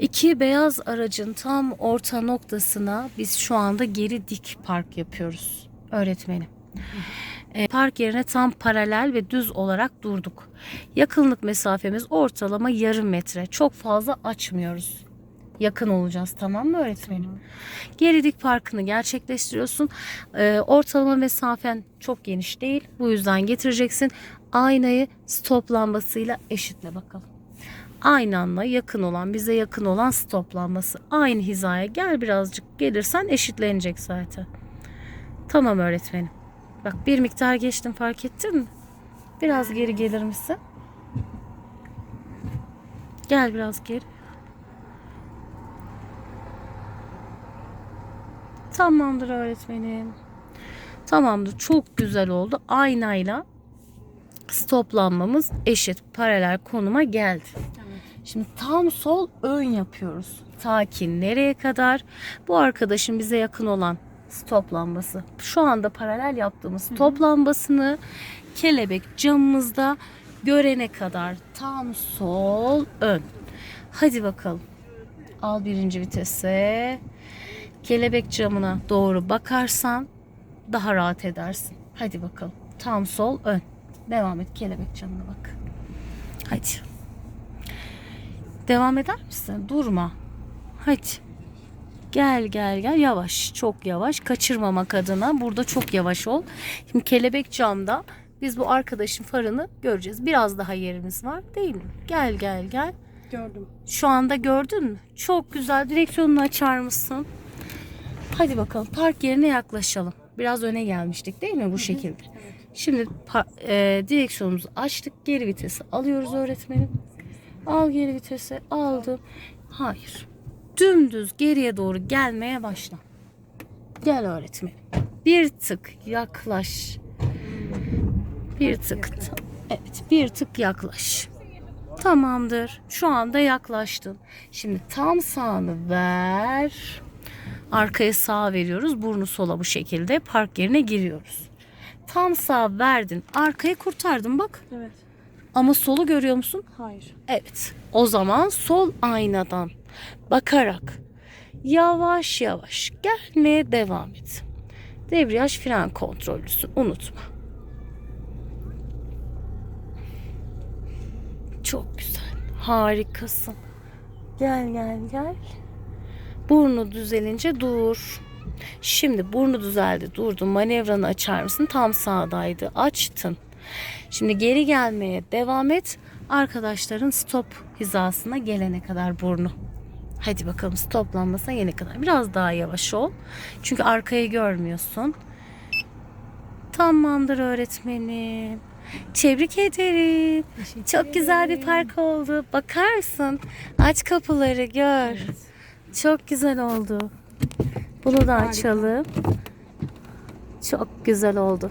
İki beyaz aracın tam orta noktasına biz şu anda geri dik park yapıyoruz öğretmenim. E, park yerine tam paralel ve düz olarak durduk. Yakınlık mesafemiz ortalama yarım metre. Çok fazla açmıyoruz. Yakın olacağız tamam mı öğretmenim? Geri dik parkını gerçekleştiriyorsun. E, ortalama mesafen çok geniş değil. Bu yüzden getireceksin. Aynayı stop lambasıyla eşitle bakalım. Aynı anda yakın olan, bize yakın olan stop lambası. Aynı hizaya gel birazcık gelirsen eşitlenecek zaten. Tamam öğretmenim. Bak bir miktar geçtim fark ettin mi? Biraz geri gelir misin? Gel biraz geri. Tamamdır öğretmenim. Tamamdır. Çok güzel oldu. Aynayla stoplanmamız eşit paralel konuma geldi. Şimdi tam sol ön yapıyoruz. Ta ki nereye kadar? Bu arkadaşın bize yakın olan stop lambası. Şu anda paralel yaptığımız stop lambasını kelebek camımızda görene kadar tam sol ön. Hadi bakalım. Al birinci vitese. Kelebek camına doğru bakarsan daha rahat edersin. Hadi bakalım. Tam sol ön. Devam et kelebek camına bak. Hadi. Devam eder misin? Durma. Hadi. Gel gel gel yavaş çok yavaş kaçırmamak adına burada çok yavaş ol. Şimdi kelebek camda biz bu arkadaşın farını göreceğiz. Biraz daha yerimiz var değil mi? Gel gel gel. Gördüm. Şu anda gördün mü? Çok güzel. Direksiyonunu açar mısın? Hadi bakalım park yerine yaklaşalım. Biraz öne gelmiştik değil mi bu şekilde? Şimdi pa- e, direksiyonumuzu açtık. Geri vitesi alıyoruz öğretmenim. Al geri vitesi. Aldım. Hayır. Dümdüz geriye doğru gelmeye başla. Gel öğretmenim. Bir tık yaklaş. Bir tık. Evet, bir tık yaklaş. Tamamdır. Şu anda yaklaştın. Şimdi tam sağını ver. Arkaya sağ veriyoruz. Burnu sola bu şekilde park yerine giriyoruz. Tam sağ verdin. Arkayı kurtardın bak. Evet. Ama solu görüyor musun? Hayır. Evet. O zaman sol aynadan bakarak yavaş yavaş gelmeye devam et. Debriyaj fren kontrolüsün. Unutma. Çok güzel. Harikasın. Gel gel gel. Burnu düzelince dur. Şimdi burnu düzeldi. Durdun. Manevranı açar mısın? Tam sağdaydı. Açtın. Şimdi geri gelmeye devam et. Arkadaşların stop hizasına gelene kadar burnu. Hadi bakalım stoplanmasına gelene kadar. Biraz daha yavaş ol. Çünkü arkayı görmüyorsun. Tamamdır öğretmenim. Tebrik ederim. Çok güzel bir park oldu. Bakar mısın? Aç kapıları gör. Çok güzel oldu. Bunu da açalım. Çok güzel oldu.